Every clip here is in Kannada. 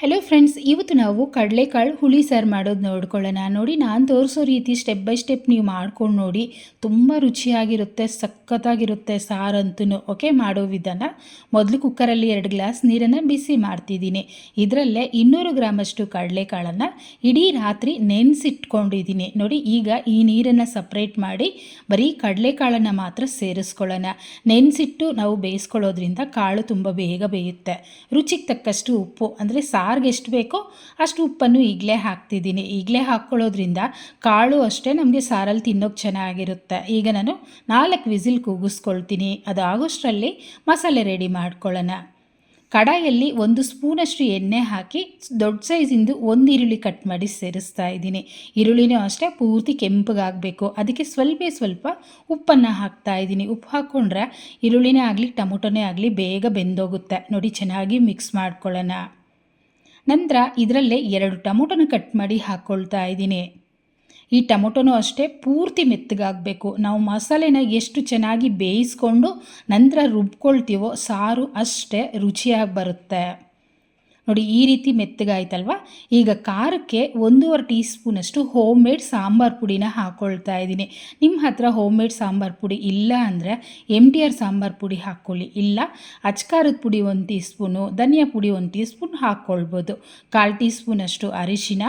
ಹಲೋ ಫ್ರೆಂಡ್ಸ್ ಇವತ್ತು ನಾವು ಕಡಲೆಕಾಳು ಹುಳಿ ಸಾರು ಮಾಡೋದು ನೋಡ್ಕೊಳ್ಳೋಣ. ನೋಡಿ, ನಾನು ತೋರಿಸೋ ರೀತಿ ಸ್ಟೆಪ್ ಬೈ ಸ್ಟೆಪ್ ನೀವು ಮಾಡ್ಕೊಂಡು ನೋಡಿ, ತುಂಬ ರುಚಿಯಾಗಿರುತ್ತೆ, ಸಖತ್ತಾಗಿರುತ್ತೆ ಸಾರಂತೂ ಓಕೆ ಮಾಡೋ ವಿಧಾನ. ಮೊದಲು ಕುಕ್ಕರಲ್ಲಿ ಎರಡು ಗ್ಲಾಸ್ ನೀರನ್ನು ಬಿಸಿ ಮಾಡ್ತಿದ್ದೀನಿ. ಇದರಲ್ಲೇ ಇನ್ನೂರು ಗ್ರಾಮಷ್ಟು ಕಡಲೆಕಾಳನ್ನು ಇಡೀ ರಾತ್ರಿ ನೆನೆಸಿಟ್ಕೊಂಡಿದ್ದೀನಿ. ನೋಡಿ, ಈಗ ಈ ನೀರನ್ನು ಸಪ್ರೇಟ್ ಮಾಡಿ ಬರೀ ಕಡಲೆಕಾಳನ್ನು ಮಾತ್ರ ಸೇರಿಸ್ಕೊಳ್ಳೋಣ. ನೆನೆಸಿಟ್ಟು ನಾವು ಬೇಯಿಸ್ಕೊಳ್ಳೋದ್ರಿಂದ ಕಾಳು ತುಂಬ ಬೇಗ ಬೇಯುತ್ತೆ. ರುಚಿಗೆ ತಕ್ಕಷ್ಟು ಉಪ್ಪು, ಅಂದರೆ ಸಾರಿಗೆ ಎಷ್ಟು ಬೇಕೋ ಅಷ್ಟು ಉಪ್ಪನ್ನು ಈಗಲೇ ಹಾಕ್ತಿದ್ದೀನಿ. ಈಗಲೇ ಹಾಕ್ಕೊಳ್ಳೋದ್ರಿಂದ ಕಾಳು ಅಷ್ಟೇ ನಮಗೆ ಸಾರಲ್ಲಿ ತಿನ್ನೋಕೆ ಚೆನ್ನಾಗಿರುತ್ತೆ. ಈಗ ನಾನು ನಾಲ್ಕು ವಿಸಿಲ್ ಕೂಗಿಸ್ಕೊಳ್ತೀನಿ. ಅದು ಆಗೋಷ್ಟರಲ್ಲಿ ಮಸಾಲೆ ರೆಡಿ ಮಾಡ್ಕೊಳ್ಳೋಣ. ಕಡಾಯಲ್ಲಿ ಒಂದು ಸ್ಪೂನಷ್ಟು ಎಣ್ಣೆ ಹಾಕಿ ದೊಡ್ಡ ಸೈಜಿಂದು ಒಂದು ಈರುಳ್ಳಿ ಕಟ್ ಮಾಡಿ ಸೇರಿಸ್ತಾ ಇದ್ದೀನಿ. ಈರುಳ್ಳಿನೂ ಅಷ್ಟೇ ಪೂರ್ತಿ ಕೆಂಪಗಾಗಬೇಕು. ಅದಕ್ಕೆ ಸ್ವಲ್ಪ ಸ್ವಲ್ಪ ಉಪ್ಪನ್ನು ಹಾಕ್ತಾ ಇದ್ದೀನಿ. ಉಪ್ಪು ಹಾಕ್ಕೊಂಡ್ರೆ ಈರುಳ್ಳಿನೇ ಆಗಲಿ ಟೊಮೊಟೊನೇ ಆಗಲಿ ಬೇಗ ಬೆಂದೋಗುತ್ತೆ. ನೋಡಿ, ಚೆನ್ನಾಗಿ ಮಿಕ್ಸ್ ಮಾಡ್ಕೊಳ್ಳೋಣ. ನಂತರ ಇದರಲ್ಲೇ ಎರಡು ಟೊಮೊಟೊನ ಕಟ್ ಮಾಡಿ ಹಾಕ್ಕೊಳ್ತಾ ಇದ್ದೀನಿ. ಈ ಟೊಮೊಟೊನೂ ಅಷ್ಟೇ ಪೂರ್ತಿ ಮೆತ್ತಗಾಗಬೇಕು. ನಾವು ಮಸಾಲೆನ ಎಷ್ಟು ಚೆನ್ನಾಗಿ ಬೇಯಿಸ್ಕೊಂಡು ನಂತರ ರುಬ್ಕೊಳ್ತೀವೋ ಸಾರು ಅಷ್ಟೇ ರುಚಿಯಾಗಿ ಬರುತ್ತೆ. ನೋಡಿ ಈ ರೀತಿ ಮೆತ್ತಗಾಯ್ತಲ್ವ? ಈಗ ಖಾರಕ್ಕೆ ಒಂದೂವರೆ ಟೀ ಸ್ಪೂನಷ್ಟು ಹೋಮ್ ಮೇಡ್ ಸಾಂಬಾರು ಪುಡಿನ ಹಾಕ್ಕೊಳ್ತಾ ಇದ್ದೀನಿ. ನಿಮ್ಮ ಹತ್ರ ಹೋಮ್ ಮೇಡ್ ಸಾಂಬಾರು ಪುಡಿ ಇಲ್ಲ ಅಂದರೆ ಎಂ ಟಿ ಆರ್ ಸಾಂಬಾರು ಪುಡಿ ಹಾಕ್ಕೊಳ್ಳಿ. ಇಲ್ಲ, ಅಚ್ಕಾರದ ಪುಡಿ ಒಂದು ಟೀ ಸ್ಪೂನು ಧನಿಯಾ ಪುಡಿ ಒಂದು ಟೀ ಸ್ಪೂನ್ ಹಾಕ್ಕೊಳ್ಬೋದು. ಕಾಲು ಟೀ ಸ್ಪೂನಷ್ಟು ಅರಿಶಿನ,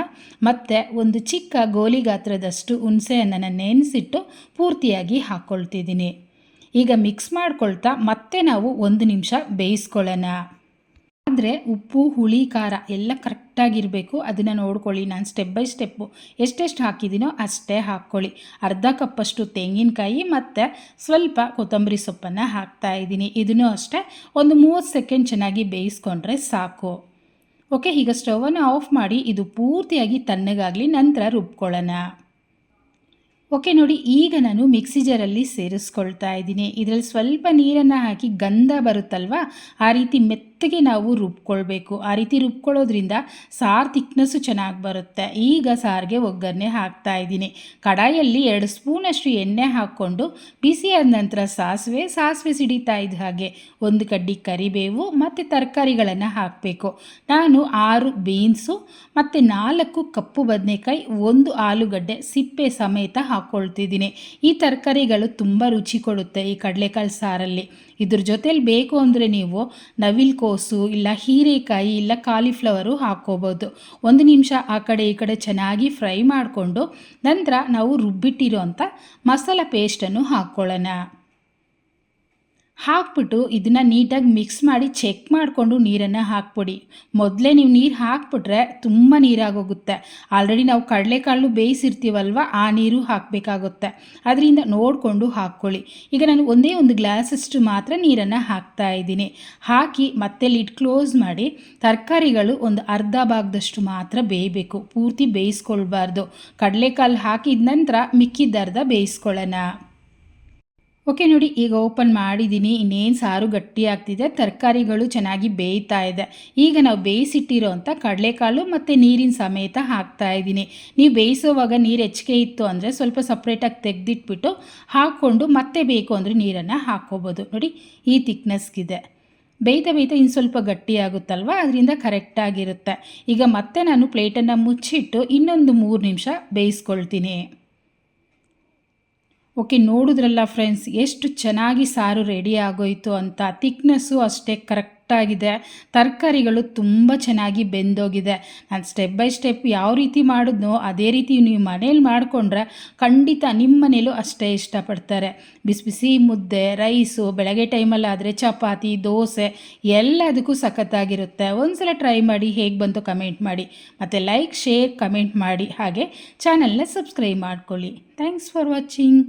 ಮತ್ತು ಒಂದು ಚಿಕ್ಕ ಗೋಲಿ ಗಾತ್ರದಷ್ಟು ಹುಣಸೆಹಣ್ಣನ್ನು ನೆನೆಸಿಟ್ಟು ಪೂರ್ತಿಯಾಗಿ ಹಾಕ್ಕೊಳ್ತಿದ್ದೀನಿ ಈಗ ಮಿಕ್ಸ್ ಮಾಡ್ಕೊಳ್ತಾ ಮತ್ತೆ ನಾವು ಒಂದು ನಿಮಿಷ ಬೇಯಿಸ್ಕೊಳ್ಳೋಣ. ಅಂದರೆ ಉಪ್ಪು, ಹುಳಿ, ಖಾರ ಎಲ್ಲ ಕರೆಕ್ಟಾಗಿರಬೇಕು ಅದನ್ನು ನೋಡ್ಕೊಳ್ಳಿ. ನಾನು ಸ್ಟೆಪ್ ಬೈ ಸ್ಟೆಪ್ಪು ಎಷ್ಟೆಷ್ಟು ಹಾಕಿದ್ದೀನೋ ಅಷ್ಟೇ ಹಾಕ್ಕೊಳ್ಳಿ. ಅರ್ಧ ಕಪ್ಪಷ್ಟು ತೆಂಗಿನಕಾಯಿ ಮತ್ತು ಸ್ವಲ್ಪ ಕೊತ್ತಂಬರಿ ಸೊಪ್ಪನ್ನು ಹಾಕ್ತಾ ಇದ್ದೀನಿ. ಇದನ್ನು ಅಷ್ಟೇ ಒಂದು ಮೂವತ್ತು ಸೆಕೆಂಡ್ ಚೆನ್ನಾಗಿ ಬೇಯಿಸ್ಕೊಂಡ್ರೆ ಸಾಕು. ಓಕೆ ಈಗ ಸ್ಟವನ್ನು ಆಫ್ ಮಾಡಿ ಇದು ಪೂರ್ತಿಯಾಗಿ ತಣ್ಣಗಾಗಲಿ ನಂತರ ರುಬ್ಕೊಳ್ಳೋಣ. ಓಕೆ ನೋಡಿ ಈಗ ನಾನು ಮಿಕ್ಸಿ ಜಾರಲ್ಲಿ ಸೇರಿಸ್ಕೊಳ್ತಾ ಇದ್ದೀನಿ. ಇದರಲ್ಲಿ ಸ್ವಲ್ಪ ನೀರನ್ನು ಹಾಕಿ ಗಂಧ ಬರುತ್ತಲ್ವ? ಆ ರೀತಿ ಮೆತ್ತಗೆ ನಾವು ರುಬ್ಕೊಳ್ಬೇಕು. ಆ ರೀತಿ ರುಬ್ಕೊಳ್ಳೋದ್ರಿಂದ ಸಾರು ತಿಕ್ನೆಸ್ಸು ಚೆನ್ನಾಗಿ ಬರುತ್ತೆ. ಈಗ ಸಾರಿಗೆ ಒಗ್ಗರಣೆ ಹಾಕ್ತಾ ಇದ್ದೀನಿ. ಕಡಾಯಲ್ಲಿ ಎರಡು ಸ್ಪೂನಷ್ಟು ಎಣ್ಣೆ ಹಾಕ್ಕೊಂಡು ಬಿಸಿಯಾದ ನಂತರ ಸಾಸಿವೆ ಸಾಸಿವೆ ಸಿಡಿತಾ ಇದ್ದ ಹಾಗೆ ಒಂದು ಕಡ್ಡಿ ಕರಿಬೇವು ಮತ್ತು ತರಕಾರಿಗಳನ್ನು ಹಾಕಬೇಕು. ನಾನು ಆರು ಬೀನ್ಸು ಮತ್ತು ನಾಲ್ಕು ಕಪ್ಪು ಬದನೆಕಾಯಿ, ಒಂದು ಆಲೂಗಡ್ಡೆ ಸಿಪ್ಪೆ ಸಮೇತ ಹಾಕ್ಕೊಳ್ತಿದ್ದೀನಿ ಈ ತರಕಾರಿಗಳು ತುಂಬ ರುಚಿ ಕೊಡುತ್ತೆ ಈ ಕಡಲೆಕಾಳು ಸಾರಲ್ಲಿ. ಇದ್ರ ಜೊತೆಲಿ ಬೇಕು ಅಂದರೆ ನೀವು ನವಿಲ್ ಕೋಸು ಇಲ್ಲ ಹೀರೆಕಾಯಿ, ಇಲ್ಲ ಕಾಲಿಫ್ಲವರು ಹಾಕ್ಕೋಬೋದು. ಒಂದು ನಿಮಿಷ ಆ ಕಡೆ ಈ ಕಡೆ ಚೆನ್ನಾಗಿ ಫ್ರೈ ಮಾಡಿಕೊಂಡು ನಂತರ ನಾವು ರುಬ್ಬಿಟ್ಟಿರೋ ಅಂಥ ಮಸಾಲ ಪೇಸ್ಟನ್ನು ಹಾಕ್ಕೊಳ್ಳೋಣ. ಹಾಕ್ಬಿಟ್ಟು ಇದನ್ನು ನೀಟಾಗಿ ಮಿಕ್ಸ್ ಮಾಡಿ ಚೆಕ್ ಮಾಡಿಕೊಂಡು ನೀರನ್ನು ಹಾಕ್ಬಿಡಿ. ಮೊದಲೇ ನೀವು ನೀರು ಹಾಕ್ಬಿಟ್ರೆ ತುಂಬ ನೀರಾಗೋಗುತ್ತೆ. ಆಲ್ರೆಡಿ ನಾವು ಕಡಲೆಕಾಳು ಬೇಯಿಸಿರ್ತೀವಲ್ವ, ಆ ನೀರು ಹಾಕಬೇಕಾಗುತ್ತೆ. ಅದರಿಂದ ನೋಡಿಕೊಂಡು ಹಾಕ್ಕೊಳ್ಳಿ. ಈಗ ನಾನು ಒಂದೇ ಒಂದು ಗ್ಲಾಸಷ್ಟು ಮಾತ್ರ ನೀರನ್ನು ಹಾಕ್ತಾ ಇದ್ದೀನಿ. ಹಾಕಿ ಮತ್ತೆ ಲಿಡ್ ಕ್ಲೋಸ್ ಮಾಡಿ ತರಕಾರಿಗಳು ಒಂದು ಅರ್ಧ ಭಾಗದಷ್ಟು ಮಾತ್ರ ಬೇಯಬೇಕು. ಪೂರ್ತಿ ಬೇಯಿಸ್ಕೊಳ್ಬಾರ್ದು. ಕಡಲೆಕಾಳು ಹಾಕಿದ ನಂತರ ಮಿಕ್ಕಿದ ಅರ್ಧ ಬೇಯಿಸ್ಕೊಳ್ಳೋಣ. ಓಕೆ, ನೋಡಿ ಈಗ ಓಪನ್ ಮಾಡಿದ್ದೀನಿ. ಇನ್ನೇನು ಸಾರು ಗಟ್ಟಿ ಆಗ್ತಿದೆ ತರಕಾರಿಗಳು ಚೆನ್ನಾಗಿ ಬೇಯ್ತಾ ಇದೆ. ಈಗ ನಾವು ಬೇಯಿಸಿಟ್ಟಿರೋ ಅಂಥ ಕಡಲೆಕಾಳು ಮತ್ತು ನೀರಿನ ಸಮೇತ ಹಾಕ್ತಾ ಇದ್ದೀನಿ. ನೀವು ಬೇಯಿಸೋವಾಗ ನೀರು ಹೆಚ್ಚಿಗೆ ಇತ್ತು ಅಂದರೆ ಸ್ವಲ್ಪ ಸಪ್ರೇಟಾಗಿ ತೆಗೆದಿಟ್ಬಿಟ್ಟು ಹಾಕ್ಕೊಂಡು ಮತ್ತೆ ಬೇಕು ಅಂದರೆ ನೀರನ್ನು ಹಾಕ್ಕೋಬೋದು. ನೋಡಿ, ಈ ತಿಕ್ನೆಸ್ಗಿದೆ ಬೇಯ್ತಾ ಬೇಯ್ತಾ ಇನ್ನು ಸ್ವಲ್ಪ ಗಟ್ಟಿಯಾಗುತ್ತಲ್ವ? ಅದರಿಂದ ಕರೆಕ್ಟಾಗಿರುತ್ತೆ ಈಗ ಮತ್ತೆ ನಾನು ಪ್ಲೇಟನ್ನು ಮುಚ್ಚಿಟ್ಟು ಇನ್ನೊಂದು ಮೂರು ನಿಮಿಷ ಬೇಯಿಸ್ಕೊಳ್ತೀನಿ. ಓಕೆ, ನೋಡಿದ್ರಲ್ಲ ಫ್ರೆಂಡ್ಸ್ ಎಷ್ಟು ಚೆನ್ನಾಗಿ ಸಾರು ರೆಡಿ ಆಗೋಯ್ತು ಅಂತ. ತಿಕ್ನೆಸ್ಸು ಅಷ್ಟೇ ಕರೆಕ್ಟ್ ಆಗಿದೆ. ತರಕಾರಿಗಳು ತುಂಬ ಚೆನ್ನಾಗಿ ಬೆಂದೋಗಿದೆ. ನಾನು ಸ್ಟೆಪ್ ಬೈ ಸ್ಟೆಪ್ ಯಾವ ರೀತಿ ಮಾಡಿದ್ನೋ ಅದೇ ರೀತಿ ನೀವು ಮನೇಲಿ ಮಾಡಿಕೊಂಡ್ರೆ ಖಂಡಿತ ನಿಮ್ಮ ಮನೇಲೂ ಅಷ್ಟೇ ಇಷ್ಟಪಡ್ತಾರೆ. ಬಿಸಿ ಬಿಸಿ ಮುದ್ದೆ ರೈಸು ಬೆಳಗ್ಗೆ ಟೈಮಲ್ಲಾದರೆ ಚಪಾತಿ, ದೋಸೆ ಎಲ್ಲದಕ್ಕೂ ಸಖತ್ತಾಗಿರುತ್ತೆ. ಒಂದ್ಸಲ ಟ್ರೈ ಮಾಡಿ ಹೇಗೆ ಬಂತು ಕಮೆಂಟ್ ಮಾಡಿ. ಮತ್ತು ಲೈಕ್ ಶೇರ್ ಕಮೆಂಟ್ ಮಾಡಿ. ಹಾಗೆ ಚಾನಲ್ನ ಸಬ್ಸ್ಕ್ರೈಬ್ ಮಾಡ್ಕೊಳ್ಳಿ. Thanks for watching